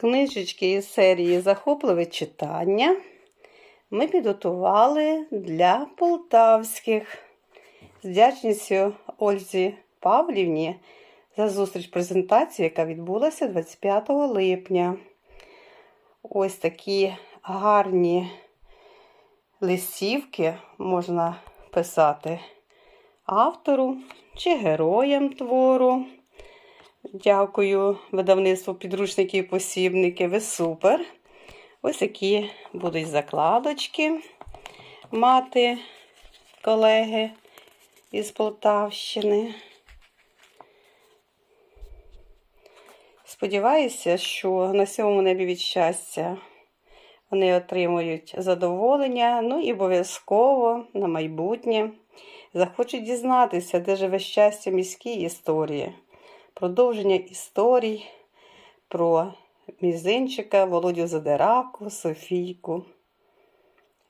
Книжечки із серії Захопливе читання ми підготували для полтавських. З вдячністю Ользі Павлівні за зустріч презентації, яка відбулася 25 липня. Ось такі гарні листівки можна писати автору чи героям твору. Дякую видавництву підручники і посібники. Ви супер. Ось такі будуть закладочки мати колеги із Полтавщини. Сподіваюся, що на сьомому небі від щастя вони отримують задоволення, ну і обов'язково на майбутнє захочуть дізнатися, де живе щастя міській історії продовження історій про мізинчика, Володю Задираку, Софійку.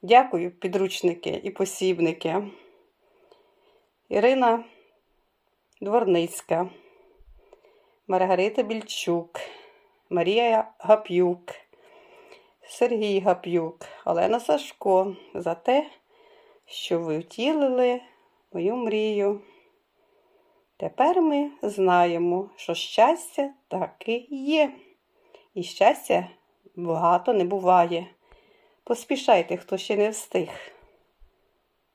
Дякую, підручники і посібники. Ірина Дворницька, Маргарита Більчук, Марія Гап'юк, Сергій Гап'юк, Олена Сашко за те, що ви втілили мою мрію. Тепер ми знаємо, що щастя таки є. І щастя багато не буває. Поспішайте, хто ще не встиг.